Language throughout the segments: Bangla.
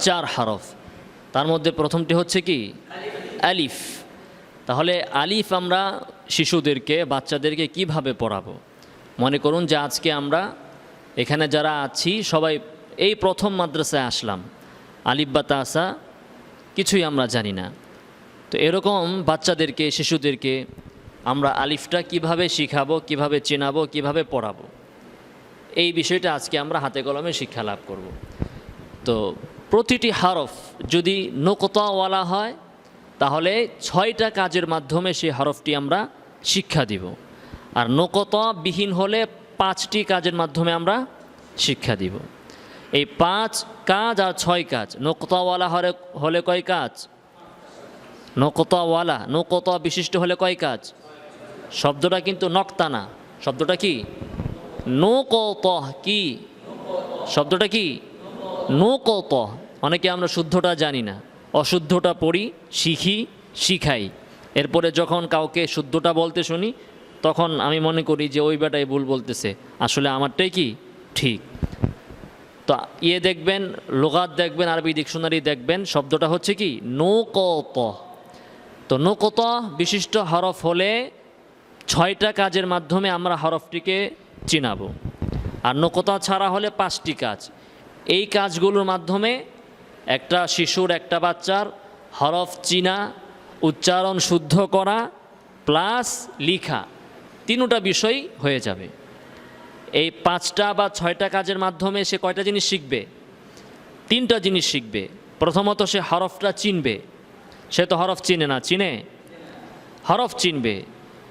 চার হরফ। তার মধ্যে প্রথমটি হচ্ছে কি? আলিফ। তাহলে আলিফ আমরা শিশুদেরকে, বাচ্চাদেরকে কীভাবে পড়াবো? মনে করুন যে আজকে আমরা এখানে যারা আছি, সবাই এই প্রথম মাদ্রাসায় আসলাম। আলিফ বা তাসা কিছুই আমরা জানি না। তো এরকম বাচ্চাদেরকে, শিশুদেরকে আমরা আলিফটা কীভাবে শিখাবো, কীভাবে চেনাবো, কীভাবে পড়াবো? এই বিষয়টা আজকে আমরা হাতে কলমে শিক্ষা লাভ করব। তো প্রতিটি হরফ যদি নোকতাওয়ালা হয়, তাহলে ছয়টা কাজের মাধ্যমে সেই হরফটি আমরা শিক্ষা দিব। আর নোকতাবিহীন হলে পাঁচটি কাজের মাধ্যমে আমরা শিক্ষা দিব। এই পাঁচ কাজ আর ছয় কাজ, নোকতাওয়ালা হলে হলে কয় কাজ? নোকতাওয়ালা, নোকতা বিশিষ্ট হলে কয় কাজ? শব্দটা কিন্তু নক্তা না, শব্দটা কি? নোকত কি? শব্দটা কি? নোকত অনেকে আমরা শুদ্ধটা জানি না। অশুদ্ধটা পড়ি, শিখি, শিখাই। এরপরে যখন কাউকে শুদ্ধটা বলতে শুনি, তখন আমি মনে করি যে ওই বেটাই ভুল বলতেছে। আসলে আমারটাই কি? ঠিক। তো ইয়ে দেখবেন, লোগাত দেখবেন, আরবি ডিকশনারি দেখবেন, শব্দটা হচ্ছে কি? নৌকত তো নৌকত বিশিষ্ট হরফ হলে ছয়টা কাজের মাধ্যমে আমরা হরফটিকে চিনাবো। আর নৌকতা ছাড়া হলে পাঁচটি কাজ। এই কাজগুলোর মাধ্যমে একটা শিশুর, একটা বাচ্চার হরফ চিনা, উচ্চারণ শুদ্ধ করা, প্লাস লিখা, তিনোটা বিষয় হয়ে যাবে। এই পাঁচটা বা ছয়টা কাজের মাধ্যমে সে কয়টা জিনিস শিখবে? তিনটা জিনিস শিখবে। প্রথমত সে হরফটা চিনবে। সে তো হরফ চিনে না, চিনে? হরফ চিনবে।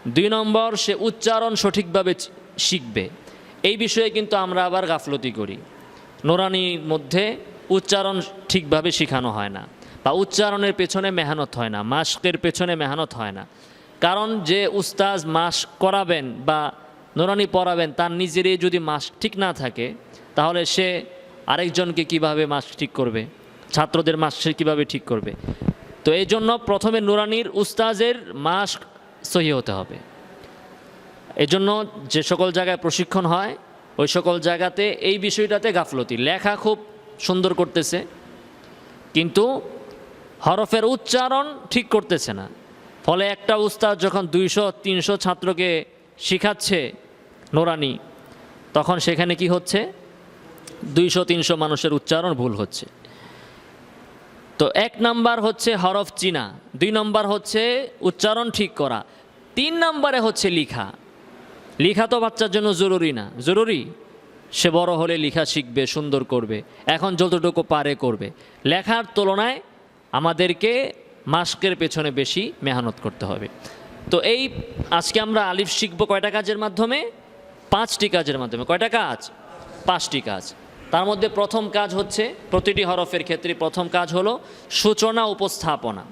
দুই নম্বর, সে উচ্চারণ সঠিকভাবে শিখবে। এই বিষয়ে কিন্তু আমরা আবার গাফলতি করি। নোরানির মধ্যে উচ্চারণ ঠিকভাবে শেখানো হয় না বা উচ্চারণের পেছনে মেহনত হয় না মাস্কের পেছনে মেহনত হয় না। কারণ যে উস্তাজ মাস্ক করাবেন বা নোরানি পড়াবেন, তার নিজেরই যদি মাস্ক ঠিক না থাকে, তাহলে সে আরেকজনকে কীভাবে মাস্ক ঠিক করবে? ছাত্রদের মাস্ক সে কীভাবে ঠিক করবে? তো এই জন্য প্রথমে নুরানির উস্তাজের মাস্ক সহি হতে হবে। এই জন্য যে সকল জায়গায় প্রশিক্ষণ হয় ওই সকল জায়গাতে এই বিষয়টাতে গাফলতি। লেখা খুব সুন্দর করতেছে, কিন্তু হরফের উচ্চারণ ঠিক করতেছে না। ফলে একটা উস্তাদ যখন দুইশো, তিনশো ছাত্রকে শিখাচ্ছে নোরানি, তখন সেখানে কি হচ্ছে? দুইশো, তিনশো মানুষের উচ্চারণ ভুল হচ্ছে। তো এক নাম্বার হচ্ছে হরফ চিনা, দুই নাম্বার হচ্ছে উচ্চারণ ঠিক করা, তিন নাম্বারে হচ্ছে লিখা। লিখা তো বাচ্চার জন্য জরুরি না। জরুরি? সে বড় হলে লিখা শিখবে, সুন্দর করবে। এখন যতটুকু পারে করবে। লেখার তুলনায় আমাদেরকে মাস্কের পেছনে বেশি মেহনত করতে হবে। তো এই আজকে আমরা আলিফ শিখব কয়টা কাজের মাধ্যমে? পাঁচটি কাজের মাধ্যমে। কয়টা কাজ? পাঁচটি কাজ। তার মধ্যে প্রথম কাজ হচ্ছে, প্রতিটি হরফের ক্ষেত্রে প্রথম কাজ হলো সূচনা উপস্থাপনা।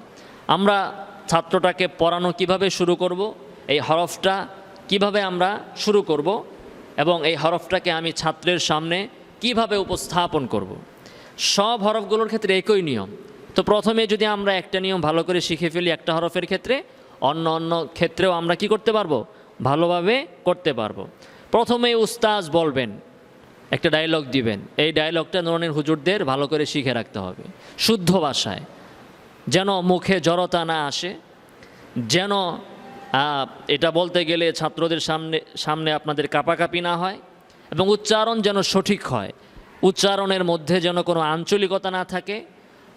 আমরা ছাত্রটাকে পড়ানো কীভাবে শুরু করব? এই হরফটা কীভাবে আমরা শুরু করব এবং এই হরফটাকে আমি ছাত্রের সামনে কীভাবে উপস্থাপন করব। সব হরফগুলোর ক্ষেত্রে একই নিয়ম। তো প্রথমে যদি আমরা একটা নিয়ম ভালো করে শিখে ফেলি একটা হরফের ক্ষেত্রে, অন্য অন্য ক্ষেত্রেও আমরা কি করতে পারব? ভালোভাবে করতে পারব। প্রথমে উস্তাজ বলবেন, একটা ডায়লগ দিবেন। এই ডায়লগটা নুরানির হুজুরদের ভালো করে শিখে রাখতে হবে। শুদ্ধ ভাষায়। যেন মুখে জড়তা না আসে, যেন এটা বলতে গেলে ছাত্রদের সামনে সামনে আপনাদের কাপাকাপি না হয় এবং উচ্চারণ যেন সঠিক হয়। উচ্চারণের মধ্যে যেন কোনো আঞ্চলিকতা না থাকে,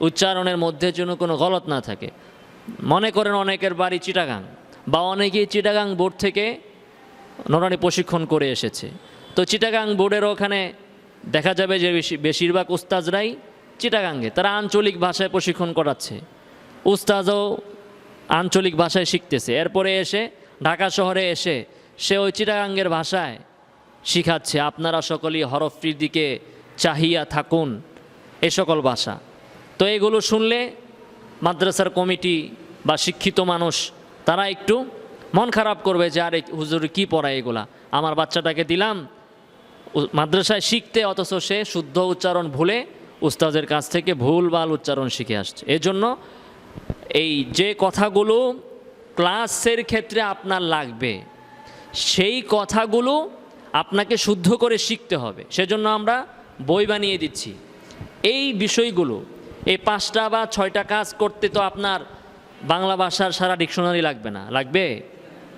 উচ্চারণের মধ্যে যেন কোনো গলত না থাকে। মনে করেন অনেকের বাড়ি চিটাগাং বা অনেকেই চিটাগাং বোর্ড থেকে নোরানি প্রশিক্ষণ করে এসেছে। তো চিটাগাং বোর্ডের ওখানে দেখা যাবে যে বেশি, বেশিরভাগ উস্তাজরাই চিটাগাঙ্গে। তারা আঞ্চলিক ভাষায় প্রশিক্ষণ করাচ্ছে। উস্তাজও আঞ্চলিক ভাষায় শিখতেছে। এরপরে এসে ঢাকা শহরে এসে সে ওই চিটাগাঙ্গের ভাষায় শিখাচ্ছে, আপনারা সকলেই হরফটির দিকে চাহিয়া থাকুন এ সকল ভাষা। তো এগুলো শুনলে মাদ্রাসার কমিটি বা শিক্ষিত মানুষ, তারা একটু মন খারাপ করবে যে, আরে হুজুর, কি পড়ায় এগুলা? আমার বাচ্চাটাকে দিলাম মাদ্রাসায় শিখতে, অথচ সে শুদ্ধ উচ্চারণ ভুলে উস্তাদের কাছ থেকে ভুল ভালো উচ্চারণ শিখে আসছে। এজন্য এই যে কথাগুলো ক্লাসের ক্ষেত্রে আপনার লাগবে, সেই কথাগুলো আপনাকে শুদ্ধ করে শিখতে হবে। সেজন্য আমরা বই বানিয়ে দিচ্ছি। এই বিষয়গুলো, এই পাঁচটা বা ছয়টা কাজ করতে তো আপনার বাংলা ভাষার সারা ডিকশনারি লাগবে না, লাগবে?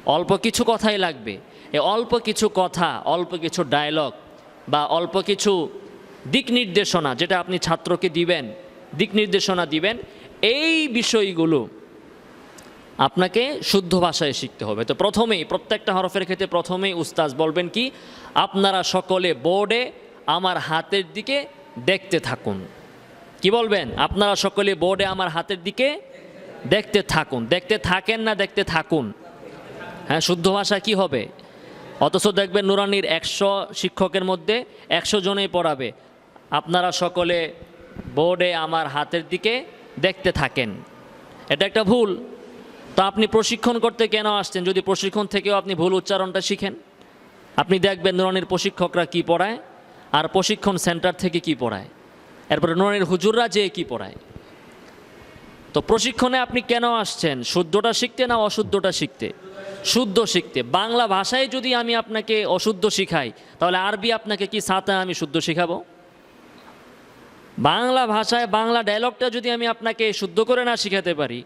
অল্প কিছু কথাই লাগবে। এ অল্প কিছু কথা, অল্প কিছু ডায়লগ বা অল্প কিছু দিক নির্দেশনা, যেটা আপনি ছাত্রকে দিবেন, দিক নির্দেশনা দিবেন এই বিষয়গুলো আপনাকে শুদ্ধ ভাষায় শিখতে হবে। তো প্রথমেই, প্রত্যেকটা হরফের ক্ষেত্রে প্রথমেই উস্তাজ বলবেন কি, আপনারা সকলে বোর্ডে আমার হাতের দিকে দেখতে থাকুন। কি বলবেন? আপনারা সকলে বোর্ডে আমার হাতের দিকে দেখতে থাকুন। দেখতে থাকেন না দেখতে থাকুন। হ্যাঁ শুদ্ধ ভাষা কি হবে? অথচ দেখবেন নুরানির একশো শিক্ষকের মধ্যে একশো জনেই পড়াবে। আপনারা সকলে বোর্ডে আমার হাতের দিকে দেখতে থাকেন। এটা একটা ভুল। তো আপনি প্রশিক্ষণ করতে কেন আসছেন? যদি প্রশিক্ষণ থেকেও আপনি ভুল উচ্চারণটা শিখেন, আপনি দেখবেন নুরানির প্রশিক্ষকরা কি পড়ায় আর প্রশিক্ষণ সেন্টার থেকে কি পড়ায়। এরপরে নুরানির হুজুররা যে কি পড়ায়। তো প্রশিক্ষণে আপনি কেন আসছেন? শুদ্ধটা শিখতে না অশুদ্ধটা শিখতে? শুদ্ধ শিখতে। বাংলা ভাষায় যদি আমি আপনাকে অশুদ্ধ শিখাই, তাহলে আরবি আপনাকে কি সাথে আমি শুদ্ধ শিখাবো? বাংলা ভাষায় বাংলা ডায়লগটা যদি আমি আপনাকে শুদ্ধ করে না শিখাতে পারি,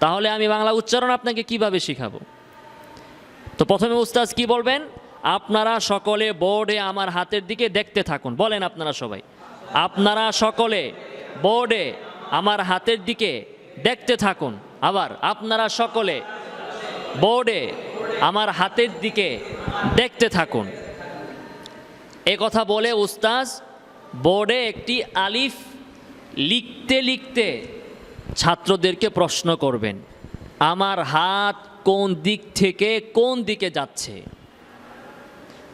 তাহলে আমি বাংলা উচ্চারণ আপনাকে কীভাবে শিখাবো? তো প্রথমে উস্তাজ কি বলবেন? আপনারা সকলে বোর্ডে আমার হাতের দিকে দেখতে থাকুন। বলেন আপনারা সবাই। আপনারা সকলে বোর্ডে আমার হাতের দিকে দেখতে থাকুন। আবার আপনারা সকলে বোর্ডে আমার হাতের দিকে দেখতে থাকুন। এ কথা বলে উস্তাজ বোর্ডে একটি আলিফ লিখতে লিখতে ছাত্রদেরকে প্রশ্ন করবেন, আমার হাত কোন দিক থেকে কোন দিকে যাচ্ছে?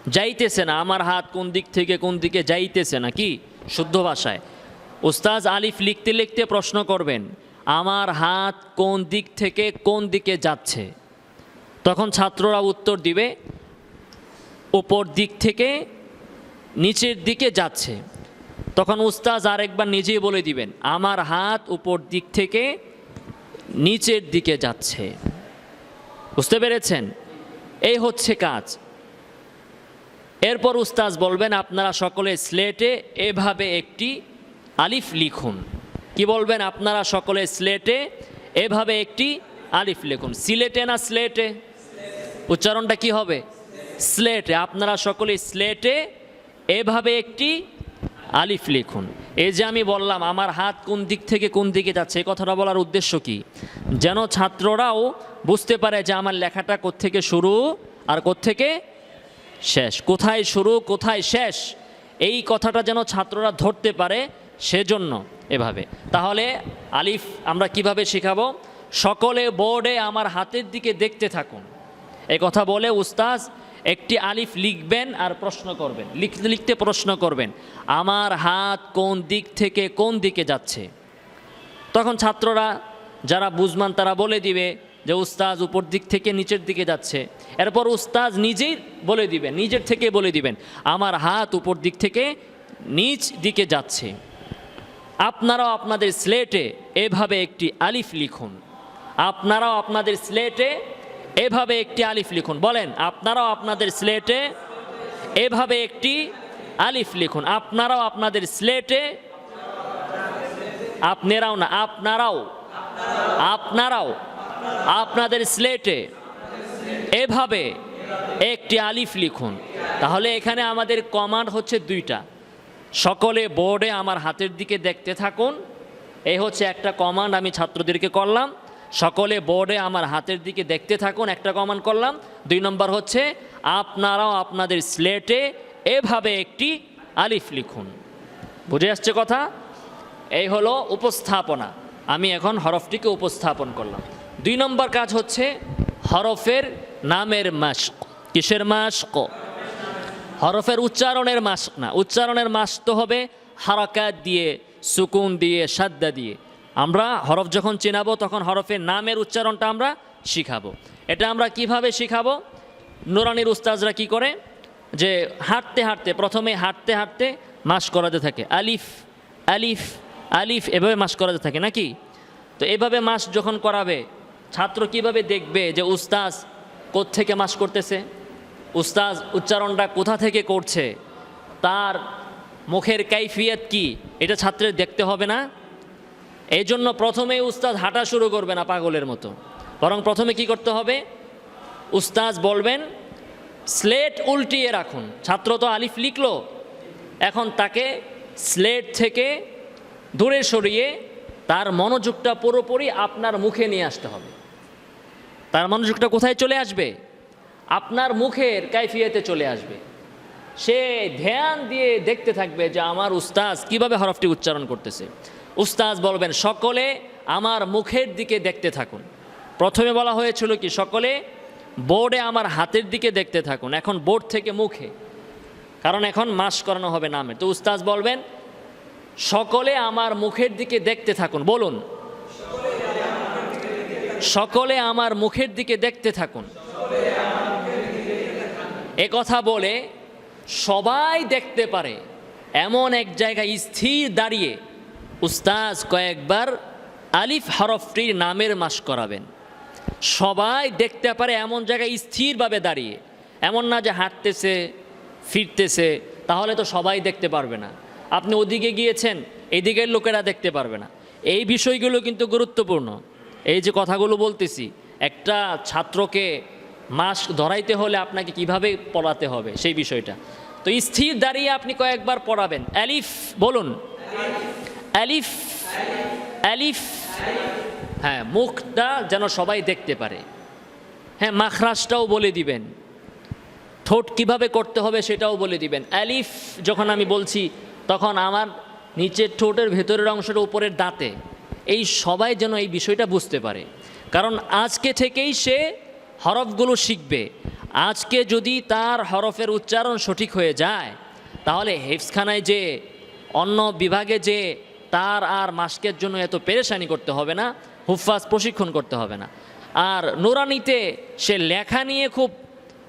যাইতেছে না, আমার হাত কোন দিক থেকে কোন দিকে যাইতেছে না, কি? শুদ্ধ ভাষায়। উস্তাজ আলিফ লিখতে লিখতে প্রশ্ন করবেন, আমার হাত কোন দিক থেকে কোন দিকে যাচ্ছে? তখন ছাত্ররা উত্তর দিবে ওপর দিক থেকে নিচের দিকে যাচ্ছে। তখন উস্তাজ আরেকবার নিজেই বলে দিবেন, আমার হাত উপর দিক থেকে নিচের দিকে যাচ্ছে। বুঝতে পেরেছেন? এই হচ্ছে কাজ। এরপর উস্তাজ বলবেন, আপনারা সকলে স্লেটে এভাবে একটি আলিফ লিখুন। কি বলবেন? আপনারা সকলে স্লেটে এভাবে একটি আলিফ লিখুন। সিলেটে না স্লেটে? উচ্চারণটা কি হবে? স্লেটে। আপনারা সকলে স্লেটে এভাবে একটি আলিফ লিখুন। এই যে আমি বললাম, আমার হাত কোন দিক থেকে কোন দিকে যাচ্ছে, এই কথাটা বলার উদ্দেশ্য কি? যেন ছাত্ররাও বুঝতে পারে যে আমার লেখাটা কোত্থেকে শুরু আর কোত্থেকে শেষ। কোথায় শুরু, কোথায় শেষ? এই কথাটা যেন ছাত্ররা ধরতে পারে সেজন্য এভাবে। তাহলে আলিফ আমরা কীভাবে শেখাবো? সকলে বোর্ডে আমার হাতের দিকে দেখতে থাকুন। এই কথা বলে উস্তাজ একটি আলিফ লিখবেন আর প্রশ্ন করবেন। লিখতে লিখতে প্রশ্ন করবেন, আমার হাত কোন দিক থেকে কোন দিকে যাচ্ছে? তখন ছাত্ররা, যারা বুঝমান, তারা বলে দিবে যে উস্তাজ উপর দিক থেকে নিচের দিকে যাচ্ছে। এরপর উস্তাজ নিজেই বলে দিবেন নিজের থেকে বলে দিবেন, আমার হাত উপর দিক থেকে নিচ দিকে যাচ্ছে। আপনারাও আপনাদের স্লেটে এভাবে একটি আলিফ লিখুন। আপনারাও আপনাদের স্লেটে এভাবে একটি আলিফ লিখুন। বলেন, আপনারাও আপনাদের স্লেটে এভাবে একটি আলিফ লিখুন। আপনারাও আপনাদের স্লেটে আপনারাও না, আপনারাও আপনারাও আপনাদের স্লেটে এভাবে একটি আলিফ লিখুন। তাহলে এখানে আমাদের কমান্ড হচ্ছে দুইটা। সকলে বোর্ডে আমার হাতের দিকে দেখতে থাকুন। এই হচ্ছে একটা কমান্ড আমি ছাত্রদেরকে করলাম। সকলে বোর্ডে আমার হাতের দিকে দেখতে থাকুন, একটা কমান্ড করলাম। দুই নম্বর হচ্ছে, আপনারাও আপনাদের স্লেটে এভাবে একটি আলিফ লিখুন। বুঝে আসছে কথা? এই হলো উপস্থাপনা। আমি এখন হরফটিকে উপস্থাপন করলাম। দুই নম্বর কাজ হচ্ছে, হরফের নামের মাস্ক কিসের মাস্ক হরফের উচ্চারণের মাস না। উচ্চারণের মাস তো হবে হারাকাত দিয়ে, সুকুন দিয়ে, সাদ্দা দিয়ে। আমরা হরফ যখন চেনাবো, তখন হরফের নামের উচ্চারণটা আমরা শিখাবো। এটা আমরা কীভাবে শিখাবো? নোরানির উস্তাজরা কি করে? যে হাঁটতে হাঁটতে, প্রথমে হাঁটতে হাঁটতে মাস করাতে থাকে। আলিফ আলিফ আলিফ এভাবে মাস করাতে থাকে নাকি? তো এভাবে মাস যখন করাবে, ছাত্র কীভাবে দেখবে যে উস্তাজ থেকে মাস করতেছে? উস্তাজ উচ্চারণটা কোথা থেকে করছে? তার মুখের কাইফিয়াত কি? এটা ছাত্রের দেখতে হবে না। এই জন্য প্রথমে উস্তাদ হাঁটা শুরু করবে না পাগলের মতো। বরং প্রথমে কি করতে হবে? উস্তাজ বলবেন, স্লেট উল্টিয়ে রাখুন। ছাত্র তো আলিফ লিখল। এখন তাকে স্লেট থেকে দূরে সরিয়ে তার মনোযোগটা পুরোপুরি আপনার মুখে নিয়ে আসতে হবে। তার মনোযোগটা কোথায় চলে আসবে? আপনার মুখের কাইফিয়াতে চলে আসবে। সে ধ্যান দিয়ে দেখতে থাকবে যে আমার উস্তাজ কীভাবে হরফটি উচ্চারণ করতেছে। উস্তাজ বলবেন, সকলে আমার মুখের দিকে দেখতে থাকুন। প্রথমে বলা হয়েছিল কি, সকলে বোর্ডে আমার হাতের দিকে দেখতে থাকুন, এখন বোর্ড থেকে মুখে, কারণ এখন মাস করানো হবে নামে। তো উস্তাজ বলবেন, সকলে আমার মুখের দিকে দেখতে থাকুন। বলুন, সকলে আমার মুখের দিকে দেখতে থাকুন। এ কথা বলে সবাই দেখতে পারে, এমন এক জায়গায় স্থির দাঁড়িয়ে উস্তাজ কয়েকবার আলিফ হরফটির নামের মাস করাবেন। সবাই দেখতে পারে এমন জায়গায় স্থিরভাবে দাঁড়িয়ে। এমন না যে হাঁটতেছে, ফিরতেছে, তাহলে তো সবাই দেখতে পারবে না। আপনি ওদিকে গিয়েছেন, এদিকের লোকেরা দেখতে পারবে না। এই বিষয়গুলো কিন্তু গুরুত্বপূর্ণ। এই যে কথাগুলো বলতেছি, একটা ছাত্রকে মাস ধরাইতে হলে আপনাকে কীভাবে পড়াতে হবে সেই বিষয়টা। তো স্থির দাঁড়িয়ে আপনি কয়েকবার পড়াবেন। অ্যালিফ বলুন। অ্যালিফ অ্যালিফ হ্যাঁ মুখটা যেন সবাই দেখতে পারে। হ্যাঁ মাখরাজটাও বলে দিবেন। ঠোঁট কীভাবে করতে হবে সেটাও বলে দিবেন। অ্যালিফ যখন আমি বলছি, তখন আমার নিচের ঠোঁটের ভেতরের অংশের উপরের দাঁতে। এই সবাই যেন এই বিষয়টা বুঝতে পারে। কারণ আজকে থেকেই সে হরফগুলো শিখবে। আজকে যদি তার হরফের উচ্চারণ সঠিক হয়ে যায়, তাহলে হেফসখানায় যে, অন্য বিভাগে যে তার আর মাস্কের জন্য এত পেরেশানি করতে হবে না হুফাজ প্রশিক্ষণ করতে হবে না। আর নোরানিতে সে লেখা নিয়ে খুব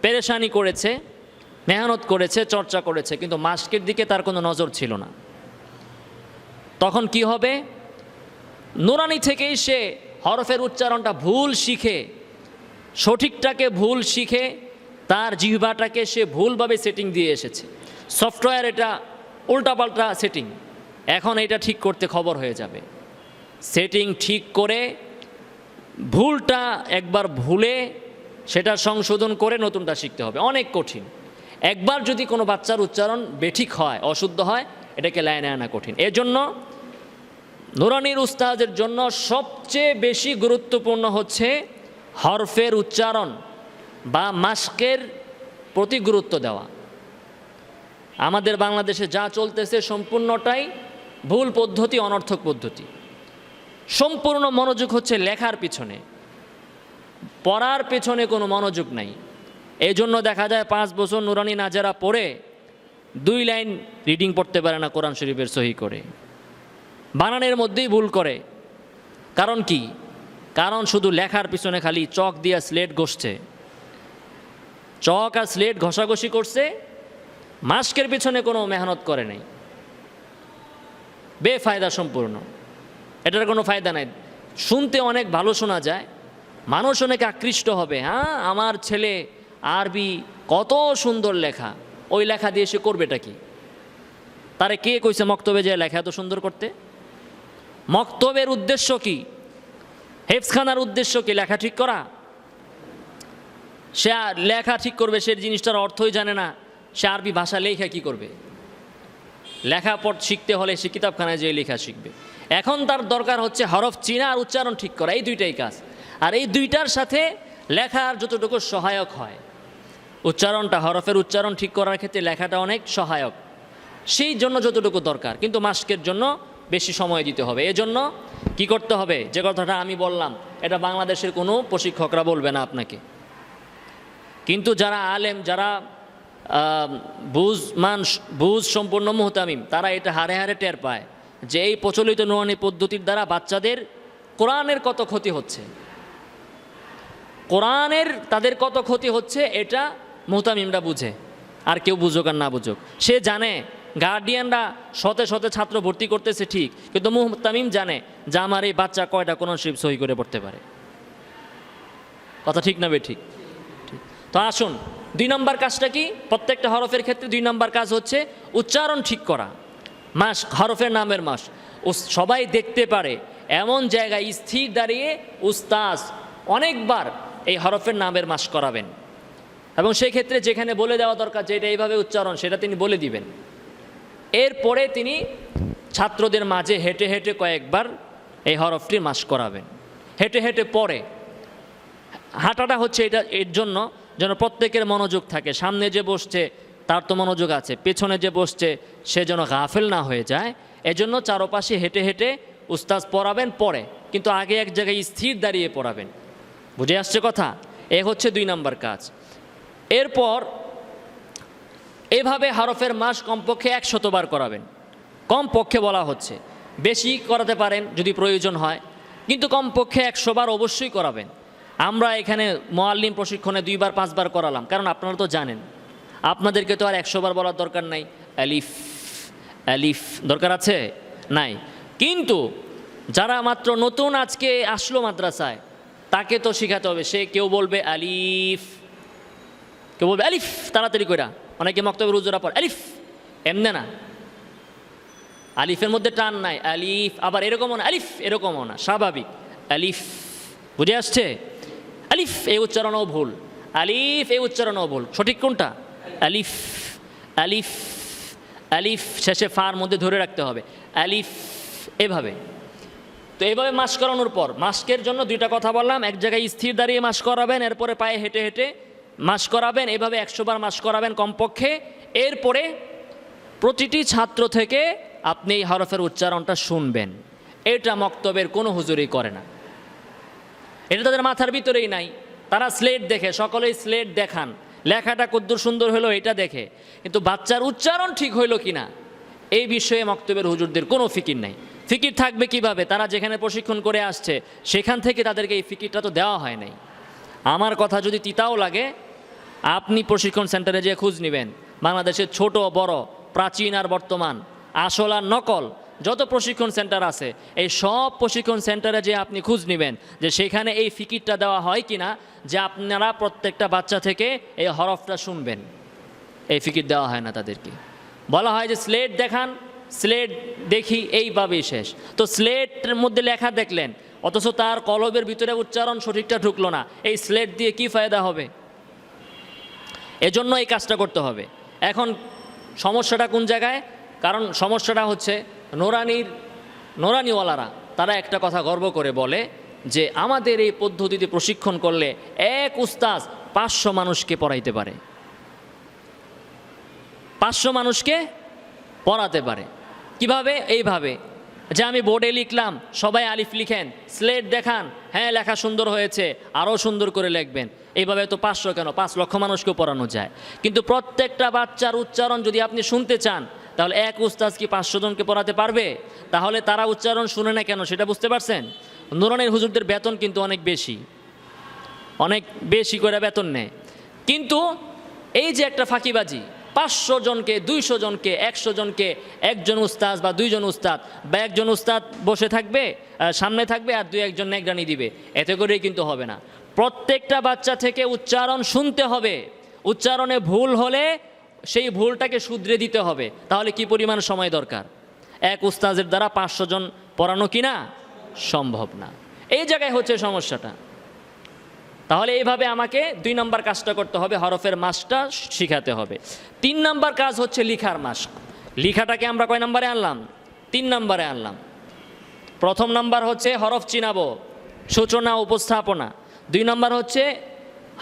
পেরেশানি করেছে, মেহনত করেছে, চর্চা করেছে, কিন্তু মাস্কের দিকে তার কোনো নজর ছিল না। তখন কি হবে? নোরানি থেকেই সে হরফের উচ্চারণটা ভুল শিখে, সঠিকটাকে ভুল শিখে, তার জিহ্বাটাকে সে ভুলভাবে সেটিং দিয়ে এসেছে। সফটওয়্যার এটা উল্টাপাল্টা সেটিং এখন এটা ঠিক করতে খবর হয়ে যাবে। সেটিং ঠিক করে ভুলটা একবার ভুলে সেটা সংশোধন করে নতুনটা শিখতে হবে। অনেক কঠিন। একবার যদি কোনো বাচ্চার উচ্চারণ বেঠিক হয়, অশুদ্ধ হয়, এটাকে লাইনে আনা কঠিন। এজন্য নুরানির উস্তাদের জন্য সবচেয়ে বেশি গুরুত্বপূর্ণ হচ্ছে হরফের উচ্চারণ বা মাস্কের প্রতি গুরুত্ব দেওয়া। আমাদের বাংলাদেশে যা চলতেছে সম্পূর্ণটাই ভুল পদ্ধতি, অনর্থক পদ্ধতি। সম্পূর্ণ মনোযোগ হচ্ছে লেখার পিছনে। পড়ার পেছনে কোনো মনোযোগ নাই। এই জন্য দেখা যায় পাঁচ বছর নুরানি নাজারা পড়ে দুই লাইন রিডিং পড়তে পারে না কোরআন শরীফের সহি করে। বানানের মধ্যেই ভুল করে। কারণ কি? কারণ শুধু লেখার পিছনে খালি চক দিয়া স্লেট ঘষছে। চক আর স্লেট ঘষাঘষি করছে, মাস্কের পিছনে কোনো মেহনত করে নাই। বেফায়দা সম্পূর্ণ। এটার কোনো ফায়দা নাই। শুনতে অনেক ভালো শোনা যায়। মানুষ অনেক আকৃষ্ট হবে। হ্যাঁ আমার ছেলে আরবি কত সুন্দর লেখা। ওই লেখা দিয়ে সে করবেটা কি? তারে কে কইছে মক্তবে যে লেখা এত সুন্দর করতে? মক্তবের উদ্দেশ্য কি? হেফসখানার উদ্দেশ্য কি লেখা ঠিক করা? সে লেখা ঠিক করবে, সে জিনিসটার অর্থই জানে না। সে আরবি ভাষা লেখা কি করবে? লেখা পড় শিখতে হলে সে কিতাবখানায় যেয়ে লেখা শিখবে। এখন তার দরকার হচ্ছে হরফ চিনা আর উচ্চারণ ঠিক করা, এই দুইটাই কাজ। আর এই দুইটার সাথে লেখার যতটুকু সহায়ক হয়, উচ্চারণটা, হরফের উচ্চারণ ঠিক করার ক্ষেত্রে লেখাটা অনেক সহায়ক। সেই জন্য যতটুকু দরকার, কিন্তু মাস্কের জন্য বেশি সময় দিতে হবে। এজন্য কি করতে হবে? যে কথাটা আমি বললাম, এটা বাংলাদেশের কোনো প্রশিক্ষকরা বলবে না আপনাকে। কিন্তু যারা আলেম, যারা বুঝ মান বুঝ সম্পূর্ণ মুহতামিম, তারা এটা হারে হারে টের পায় যে এই প্রচলিত নুয়ানি পদ্ধতির দ্বারা বাচ্চাদের কোরআনের কত ক্ষতি হচ্ছে। কোরআনের তাদের কত ক্ষতি হচ্ছে এটা মুহতামিমরা বুঝে, আর কেউ বুঝুক আর না বুঝুক। সে জানে গার্ডিয়ানরা শতে শতে ছাত্র ভর্তি করতেছে ঠিক, কিন্তু মুহতামিম জানে যে আমার এই বাচ্চা কয়টা কোন শিব সহি করে পড়তে পারে। কথা ঠিক না বে ঠিক। তো আসুন দুই নম্বর কাজটা কি? প্রত্যেকটা হরফের ক্ষেত্রে দুই নম্বর কাজ হচ্ছে উচ্চারণ ঠিক করা। মাস, হরফের নামের মাস। উস- সবাই দেখতে পারে, এমন জায়গায় স্থির দাঁড়িয়ে উস্তাজ অনেকবার এই হরফের নামের মাস করাবেন। এবং সেই ক্ষেত্রে যেখানে বলে দেওয়া দরকার যে এটা এইভাবে উচ্চারণ, সেটা তিনি বলে দিবেন। এরপরে তিনি ছাত্রদের মাঝে হেঁটে হেঁটে কয়েকবার এই হরফটির মাস করাবেন। হেঁটে হেঁটে পরে। হাঁটাটা হচ্ছে এটা, এর জন্য যেন প্রত্যেকের মনোযোগ থাকে। সামনে যে বসছে, তার তো মনোযোগ আছে। পেছনে যে বসছে, সে যেন গাফেল না হয়ে যায়। এজন্য চারপাশে হেঁটে হেঁটে উস্তাজ পড়াবেন পরে কিন্তু আগে এক জায়গায় স্থির দাঁড়িয়ে পড়াবেন। বুঝে আসছে কথা? এ হচ্ছে দুই নম্বর কাজ। এরপর এভাবে হরফের মাস কমপক্ষে একশতবার করাবেন। কমপক্ষে বলা হচ্ছে। বেশি করাতে পারেন যদি প্রয়োজন হয়। কিন্তু কমপক্ষে একশোবার অবশ্যই করাবেন। আমরা এখানে মোয়াল্লিম প্রশিক্ষণে দুইবার, পাঁচবার করালাম। কারণ আপনারা তো জানেন, আপনাদেরকে তো আর একশোবার বলার দরকার নাই। অ্যালিফ অ্যালিফ দরকার আছে? নাই। কিন্তু যারা মাত্র নতুন আজকে আসলো মাদ্রাসায়, তাকে তো শেখাতে হবে। সে কেউ বলবে আলিফ কেউ বলবে আলিফ তাড়াতাড়ি কইরা। অনেকে মক্তবের উজোরা পর আলিফ এমনে না। আলিফের মধ্যে টান নাই আলিফ আবার এরকমও না আলিফ এরকমও না, স্বাভাবিক। আলিফ বুঝে আসছে? আলিফ এই উচ্চারণও ভুল। আলিফ এই উচ্চারণও ভুল। সঠিক কোনটা? আলিফ আলিফ আলিফ শেষে ফার মধ্যে ধরে রাখতে হবে। আলিফ, এভাবে। তো এইভাবে মাস্ক করানোর পর, মাস্কের জন্য দুইটা কথা বললাম। এক জায়গায় স্থির দাঁড়িয়ে মাস করাবেন, এরপরে পায়ে হেঁটে হেঁটে মাস করাবেন, এভাবে একশোবার মাস করাবেন কমপক্ষে। এরপরে প্রতিটি ছাত্র থেকে আপনি এই হরফের উচ্চারণটা শুনবেন। এটা মক্তবের কোনো হুজুরি করে না। এটা তাদের মাথার ভিতরেই নাই। তারা স্লেট দেখে, সকলেই স্লেট দেখান। লেখাটা কদ্দুর সুন্দর হলো, এটা দেখে। কিন্তু বাচ্চার উচ্চারণ ঠিক হইল কিনা, এই বিষয়ে মক্তবের হুজুরদের কোনো ফিকির নাই। ফিকির থাকবে কীভাবে? তারা যেখানে প্রশিক্ষণ করে আসছে, সেখান থেকে তাদেরকে এই ফিকিরটা তো দেওয়া হয় নাই। আমার কথা যদি তিতাও লাগে, আপনি প্রশিক্ষণ সেন্টারে যেয়ে খোঁজ নেবেন। বাংলাদেশের ছোট, বড়, প্রাচীন আর বর্তমান, আসল আর নকল যত প্রশিক্ষণ সেন্টার আছে, এই সব প্রশিক্ষণ সেন্টারে যে আপনি খোঁজ নেবেন যে সেখানে এই ফিকিরটা দেওয়া হয় কি না যে আপনারা প্রত্যেকটা বাচ্চা থেকে এই হরফটা শুনবেন। এই ফিকির দেওয়া হয় না তাদেরকে। বলা হয় যে স্লেট দেখান, স্লেট দেখি, এইভাবেই শেষ। তো স্লেটের মধ্যে লেখা দেখলেন, অথচ তার কলবের ভিতরে উচ্চারণ সঠিকটা ঢুকলো না। এই স্লেট দিয়ে কি ফায়দা হবে? এজন্য এই কাজটা করতে হবে। এখন সমস্যাটা কোন জায়গায়? কারণ সমস্যাটা হচ্ছে নোরানির, নোরানিওয়ালারা, তারা একটা কথা গর্ব করে বলে যে আমাদের এই পদ্ধতিতে প্রশিক্ষণ করলে এক উস্তাজ পাঁচশো মানুষকে পড়াইতে পারে। পাঁচশো মানুষকে পড়াতে পারে। কীভাবে? এইভাবে। যে আমি বোর্ডে লিখলাম, সবাই আলিফ লিখেন, স্লেট দেখান হ্যাঁ লেখা সুন্দর হয়েছে, আরও সুন্দর করে লিখবেন। এইভাবে তো পাঁচশো কেন? পাঁচ লক্ষ মানুষকেও পড়ানো যায়। কিন্তু প্রত্যেকটা বাচ্চার উচ্চারণ যদি আপনি শুনতে চান তাহলে এক উস্তাজ কি পাঁচশো জনকে পড়াতে পারবে? তাহলে তারা উচ্চারণ শুনে না কেন? সেটা বুঝতে পারছেন? নুরানের হুজুরদের বেতন কিন্তু অনেক বেশি। অনেক বেশি করে বেতন নেয়। কিন্তু এই যে একটা ফাঁকিবাজি, পাঁচশো জনকে, দুইশো জনকে, একশো জনকে, একজন উস্তাদ বা দুইজন উস্তাদ, বা একজন উস্তাদ বসে থাকবে সামনে থাকবে আর দুই একজন নেগরানি দিবে, এতে করেই কিন্তু হবে না। প্রত্যেকটা বাচ্চা থেকে উচ্চারণ শুনতে হবে। উচ্চারণে ভুল হলে সেই ভুলটাকে শুধরে দিতে হবে। তাহলে কি পরিমাণ সময় দরকার? এক উস্তাজের দ্বারা পাঁচশো জন পড়ানো কি না? সম্ভব না। এই জায়গায় হচ্ছে সমস্যাটা। তাহলে এইভাবে আমাকে দুই নম্বর কাজটা করতে হবে, হরফের মাসটা শিখাতে হবে। তিন নম্বর কাজ হচ্ছে লিখার মাস। লিখাটাকে আমরা কয় নম্বরে আনলাম? তিন নম্বরে আনলাম। প্রথম নাম্বার হচ্ছে হরফ চিনাবো, সূচনা, উপস্থাপনা। দুই নম্বর হচ্ছে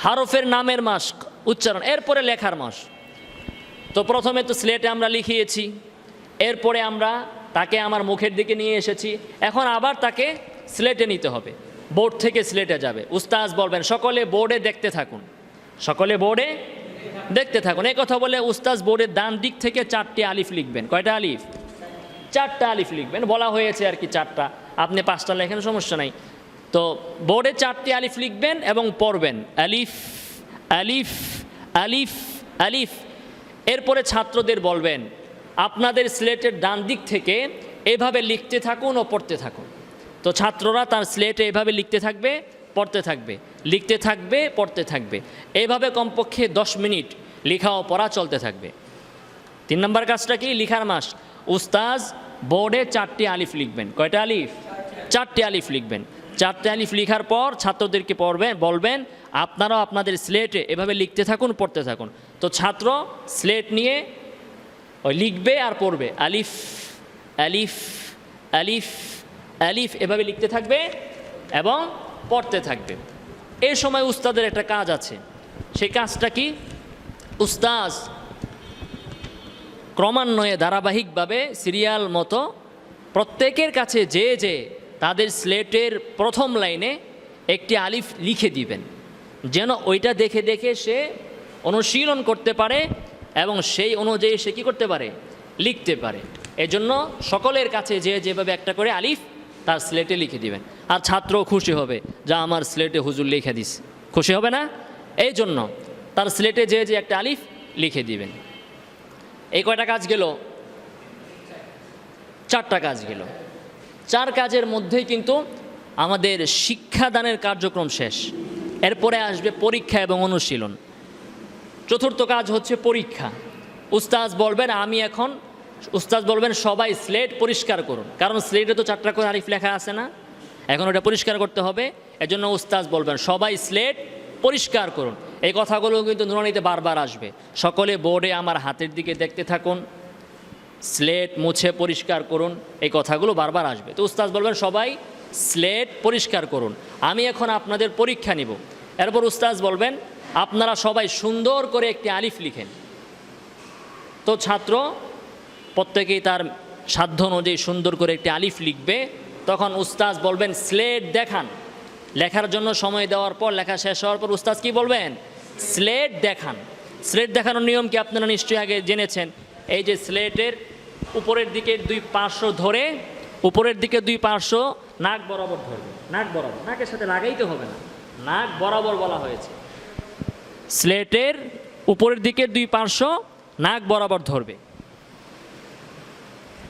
হরফের নামের মাস, উচ্চারণ, এরপরে লেখার মাস। তো প্রথমে তো স্লেটে আমরা লিখিয়েছি, এরপরে আমরা তাকে আমার মুখের দিকে নিয়ে এসেছি, এখন আবার তাকে স্লেটে নিতে হবে বোর্ড থেকে স্লেটে যাবে। উস্তাজ বলবেন, সকলে বোর্ডে দেখতে থাকুন, সকলে বোর্ডে দেখতে থাকুন। এই কথা বলে উস্তাজ বোর্ডের ডান দিক থেকে চারটি আলিফ লিখবেন। কয়টা আলিফ? চারটা আলিফ লিখবেন। বলা হয়েছে আর কি চারটা। আপনি পাঁচটা লেখেন, সমস্যা নাই। তো বোর্ডে চারটি আলিফ লিখবেন এবং পড়বেন, আলিফ আলিফ আলিফ আলিফ। এরপরে ছাত্রদের বলবেন, আপনাদের স্লেটের ডান দিক থেকে এভাবে লিখতে থাকুন ও পড়তে থাকুন। তো ছাত্ররা তার স্লেটে এভাবে লিখতে থাকবে, পড়তে থাকবে। লিখতে থাকবে, পড়তে থাকবে। এভাবে কমপক্ষে দশ মিনিট লেখা ও পড়া চলতে থাকবে। তিন নম্বর কাজটা কি? লিখার মাস। উস্তাজ বোর্ডে চারটি আলিফ লিখবেন। কয়টা আলিফ? চারটি আলিফ লিখবেন। চারটি আলিফ লিখার পর ছাত্রদেরকে পড়বেন, বলবেন, আপনারাও আপনাদের স্লেটে এভাবে লিখতে থাকুন, পড়তে থাকুন। তো ছাত্র স্লেট নিয়ে ওই লিখবে আর পড়বে। আলিফ আলিফ আলিফ আলিফ এভাবে লিখতে থাকবে এবং পড়তে থাকবে। এই সময় উস্তাদের একটা কাজ আছে। সেই কাজটা কি? উস্তাজ ক্রমান্বয়ে, ধারাবাহিকভাবে সিরিয়াল মতো প্রত্যেকের কাছে যে যে তাদের স্লেটের প্রথম লাইনে একটি আলিফ লিখে দিবেন। যেন ওইটা দেখে দেখে সে অনুশীলন করতে পারে এবং সেই অনুযায়ী সে কী করতে পারে? লিখতে পারে। এজন্য সকলের কাছে যে যেভাবে একটা করে আলিফ তার স্লেটে লিখে দিবেন। আর ছাত্র খুশি হবে, যা আমার স্লেটে হুজুর লিখে দিস। খুশি হবে না? এই জন্য তার স্লেটে যে যে একটা আলিফ লিখে দিবেন। এই কয়টা কাজ গেল? চারটা কাজ গেল। চার কাজের মধ্যেই কিন্তু আমাদের শিক্ষাদানের কার্যক্রম শেষ। এরপরে আসবে পরীক্ষা এবং অনুশীলন। চতুর্থ কাজ হচ্ছে পরীক্ষা। উস্তাজ বলবেন, আমি এখন উস্তাজ বলবেন, সবাই স্লেট পরিষ্কার করুন। কারণ স্লেটে তো চারটা করে আরিফ লেখা আছে না। এখন ওটা পরিষ্কার করতে হবে। এজন্য উস্তাজ বলবেন, সবাই স্লেট পরিষ্কার করুন। এই কথাগুলো কিন্তু নুরানিতে বারবার আসবে। সকলে বোর্ডে আমার হাতের দিকে দেখতে থাকুন। স্লেট মুছে পরিষ্কার করুন, এই কথাগুলো বারবার আসবে। তো উস্তাজ বলবেন, সবাই স্লেট পরিষ্কার করুন, আমি এখন আপনাদের পরীক্ষা নিব। এরপর উস্তাজ বলবেন, আপনারা সবাই সুন্দর করে একটি আলিফ লিখেন। তো ছাত্র, প্রত্যেকেই তার সাধ্য অনুযায়ী সুন্দর করে একটি আলিফ লিখবে, তখন উস্তাজ বলবেন, স্লেট দেখান। লেখার জন্য সময় দেওয়ার পর লেখা শেষ হওয়ার পর উস্তাজ কি বলবেন? স্লেট দেখান। স্লেট দেখানোর নিয়ম কি আপনারা নিশ্চয়ই আগে জেনেছেন? এই যে স্লেটের উপরের দিকে দুই পার্শ্ব ধরে, উপরের দিকে দুই পার্শ্ব নাক বরাবর ধরবে। নাক বরাবর। নাকের সাথে লাগাইতে হবে না। নাক বরাবর বলা হয়েছে। স্লেটের উপরের দিকে দুই পার্শ্ব নাক বরাবর ধরবে।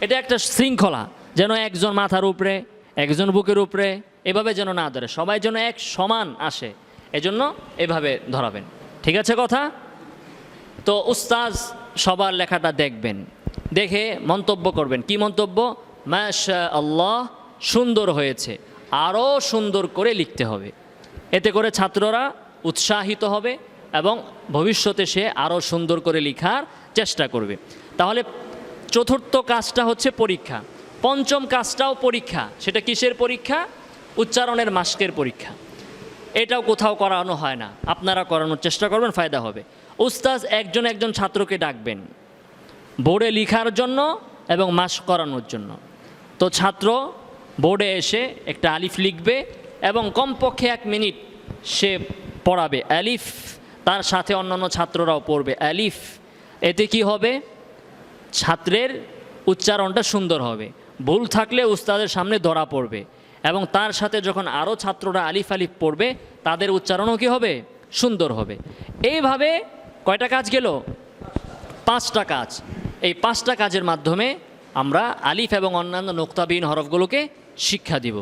এটা একটা শৃঙ্খলা, যেন একজন মাথার উপরে, একজন বুকের উপরে, এভাবে যেন না ধরে। সবাই যেন এক সমান আসে। এজন্য এভাবে ধরাবেন। ঠিক আছে কথা? তো উস্তাজ সবার লেখাটা দেখবেন। দেখে মন্তব্য করবেন। কি মন্তব্য? মাশা আল্লাহ সুন্দর হয়েছে। আরও সুন্দর করে লিখতে হবে। এতে করে ছাত্ররা উৎসাহিত হবে এবং ভবিষ্যতে সে আরও সুন্দর করে লিখার চেষ্টা করবে। তাহলে চতুর্থ কাজটা হচ্ছে পরীক্ষা। পঞ্চম কাজটাও পরীক্ষা। সেটা কিসের পরীক্ষা? উচ্চারণের মাস্কের পরীক্ষা। এটাও কোথাও করানো হয় না। আপনারা করানোর চেষ্টা করবেন, ফায়দা হবে। উস্তাজ একজন একজন ছাত্রকে ডাকবেন। বোর্ডে লিখার জন্য এবং মাস করানোর জন্য। তো ছাত্র, বোর্ডে এসে একটা আলিফ লিখবে এবং কমপক্ষে এক মিনিট সে পড়াবে। আলিফ, তার সাথে অন্যান্য ছাত্ররাও পড়বে। আলিফ, এতে কি হবে? ছাত্রের উচ্চারণটা সুন্দর হবে। ভুল থাকলে উস্তাদের সামনে ধরা পড়বে এবং তার সাথে যখন আরও ছাত্ররা আলিফ আলিফ পড়বে, তাদের উচ্চারণও কি হবে? সুন্দর হবে। এইভাবে কয়টা কাজ গেল? পাঁচটা কাজ। এই পাঁচটা কাজের মাধ্যমে আমরা আলিফ এবং অন্যান্য নোক্তাবিহীন হরফগুলোকে শিক্ষা দিব।